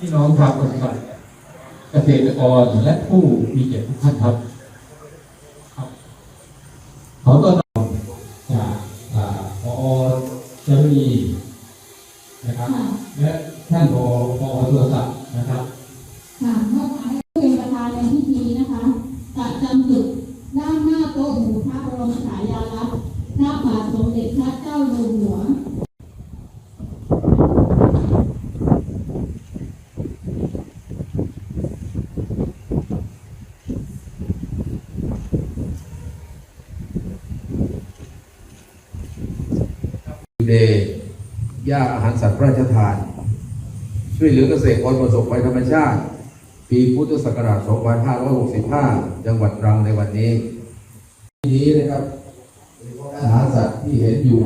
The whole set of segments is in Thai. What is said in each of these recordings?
พี่น้องชาวปฏิบัติเกษตรกรและผู้มีเกียรติทุกท่านครับครับขอต้อนรับจากอ่าพอจรีนะครับและท่านผอพอโทรศัพท์นะครับ ค่ะมอบหมายให้เป็นประธานในพิธีนะคะประจำจุดด้านหน้าโต๊ะหมู่พระบรมฉายาลักษณ์พระบาทสมเด็จพระเจ้าอยู่หัว เดย์ย่าอาหารสัตว์พระราชทาน ช่วยเหลือเกษตรกรประสบภัยธรรมชาติ ปีพุทธศักราช 2565 จังหวัดตรังในวันนี้ทีนี้นะครับอาหารสัตว์ที่เห็นอยู่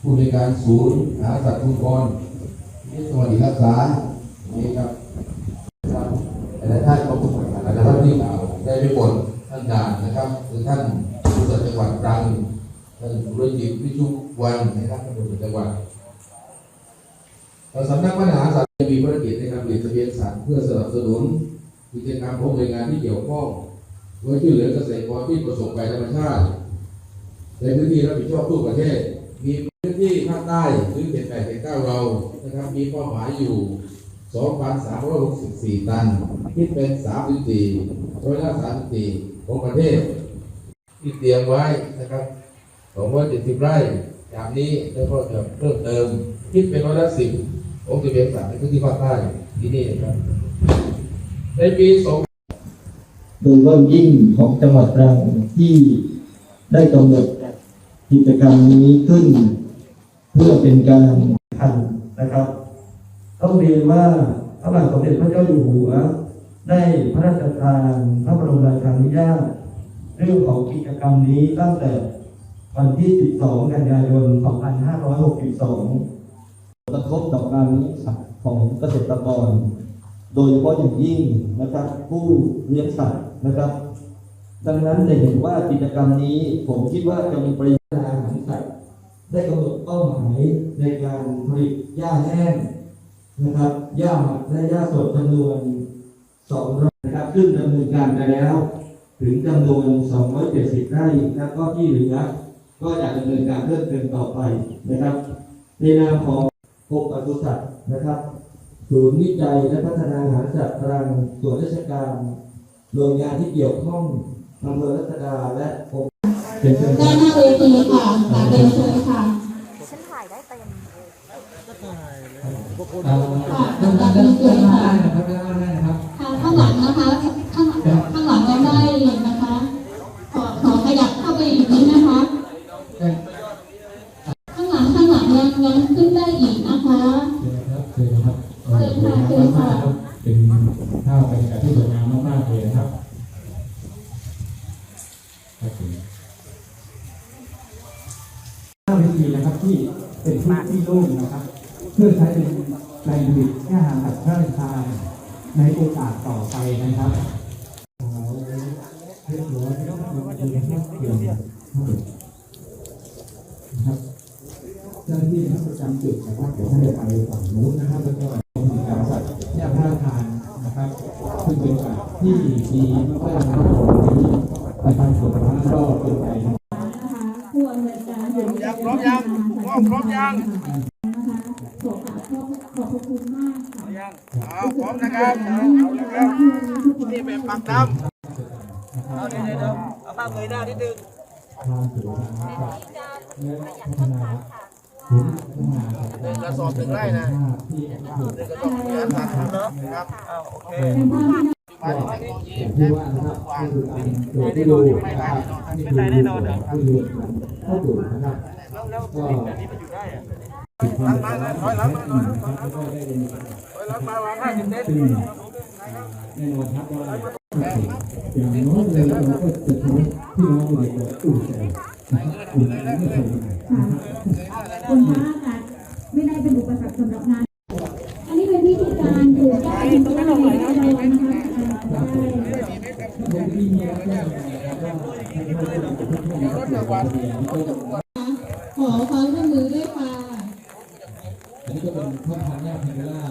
ผู้ในการศูนย์อาหารสัตว์ทุกคนที่สวัสดิรักษานี่ครับแต่ท่านก็พูดแต่ละท่านที่กล่าวได้ไม่หมดท่านด่านนะครับ คือท่านผู้ว่าจังหวัดตรังท่านธุรกิจวิชุ วันนะครับท่านผู้จังหวัดเราสำนักพัฒนาสัตว์จะมีภารกิจในการเปลี่ยนทะเบียนสัตว์เพื่อสนับสนุนกิจกรรมของหน่วยงานที่เกี่ยวข้องไว้ช่วยเหลือเกษตรกรที่ประสบภัยธรรมชาติ ในพื้นที่รับผิดชอบทั่วประเทศ มีพื้นที่ภาคใต้หรือเขตแปดเขตเก้าเรานะครับมีเป้าหมายอยู่ 2,364 ตัน คิดเป็น34ร้อยละ34ของประเทศ ที่เตรียมไว้นะครับสองร้อยเจ็ดสิบไร่ อย่างนี้แล้วก็จะเพิ่มเติมคิดเป็นร้อยละสิบองทะเบียนสัตว์ในพื้นที่ภาคใต้ที่นี่นะครับ ในปีสองโดยเริ่มยิ่งของจังหวัดตรังที่ได้กำหนดกิจกรรมนี้ขึ้น เพื่อเป็นการทันนะครับ ต้องเรียนว่าพระบาทสมเด็จพระเจ้าอยู่หัว ได้พระราชทานพระบรมราชานุญาตเรื่องของกิจกรรมนี้ตั้งแต่ วันที่ 12 กันยายน 2562 กระทบต่อการเลี้ยงสัตว์ของเกษตรกร โดยเฉพาะอย่างยิ่งนะครับ ผู้เลี้ยงสัตว์นะครับ ดังนั้นจะเห็นว่ากิจกรรมนี้ผมคิดว่าจะมีประโยชน์อาหารสัตว์ได้กำหนดเป้าหมายในการผลิตหญ้าแห้งนะครับหญ้าหมักและหญ้าสดจำนวน200นะครับซึ่งดำเนินการไปแล้ว ถึงจำนวน 270 ไร่ แล้วก็ที่เหลือ ก็จะดำเนินการเพิ่มเติมต่อไปนะครับ ในนามของกรมปศุสัตว์นะครับศูนย์วิจัยและพัฒนาอาหารสัตว์ตรังส่วนราชการหน่วยงานที่เกี่ยวข้องอำเภอรัตดาและองค์เป็นเชิญคด้ารันบหน้าเวทีค่ะกราบเรียนเชิญค่ะฉันถ่ายได้เต็มด้านด้านด้านด้านหน้าได้นะครับด้านหน้าได้นะครับทางข้างหลังนะคะ ข้างข้างหลังเราได้นะคะ ขอขอขยับเข้าไปอีกนิดนะคะ ข้างหลังข้างหลัง ยังขึ้นได้อีกนะคะเชิญนะครับเชิญครับเชิญครับเป็นภาพบรรยากาศที่สวยงามมากๆเลยนะครับครับผมหน้าเวทีนะครับที่เป็นพื้นที่โล่งนะครับ เพื่อใช้เป็นแหล่งผลิตอาหารสัตว์พระราชทานในโอกาสต่อไปนะครับเรียบร้อยนะครับเกี่ยวนะครับเจ้าหน้าที่นะครับประจำจุดนะครับเดี๋ยวให้ไปฝั่งนู้นนะครับแล้วก็มกิจการสัตว์ย่าพระทานนะครับซึ่งเป็นสัตว์ที่ดีมากๆนะครับของนี้นะครับส่วนทั้งก็เป็นไปนะครับคะผู้อำนวยการพร้อมยังพร้อมพร้อมยังนะคะขอบคุณมากค่ะยังเอาพร้อมนะครับเอาแล้วนี่แบบปักดำเอาเดี๋ยวเดี๋ยวเอาภาพเงยหน้านิดนึงความสวยงามนะครับและพัฒนาศูนย์พัฒนา หนึ่งกระสอบหนึ่งไร่นะเภอหนึ่งกระสอบหนึ่งล้านบาทเนาะครับเอาโอเคเป็นภาพที่มาที่นี่อย่างที่ว่านอการตรวจที่ดูนะครับนี่คือดูที่ดูเข้าดูนะครับแล้วแล้วแบบนี้มันอยู่ได้อะหลังมาถอยหลังมาถอยหลังมาถอยหลังมาถอยหลังมาวางห้าสิบเซนซึ่งแน่นอนครับว่าอย่างน้อยเลยเราก็จะทำให้พี่น้องเด็กๆอุ่นใจนะครับอุ่นใจ ค่ะคุณพระค่ะไม่ได้เป็นอุปสรรคสำหรับงาน อันนี้เป็นวิธีการปลูกต้นไม้ในบ้านเรานะคะขอความร่วมมือด้วยค่ะอันนี้ก็เป็นพ่อพันธุ์แม่พันธุ์ล่า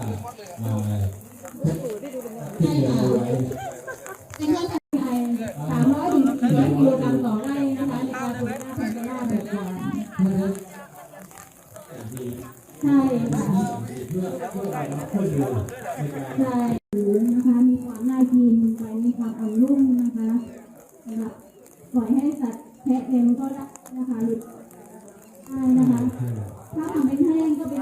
ใช่ค่ะใช่หรือนะคะมีความน่ากินมีความอ่อนนุ่มนะคะนะคะปล่อยให้สัตว์แพะเองก็ได้นะคะหรือได้นะคะ ถ้าทำเป็นแห้งก็เป็น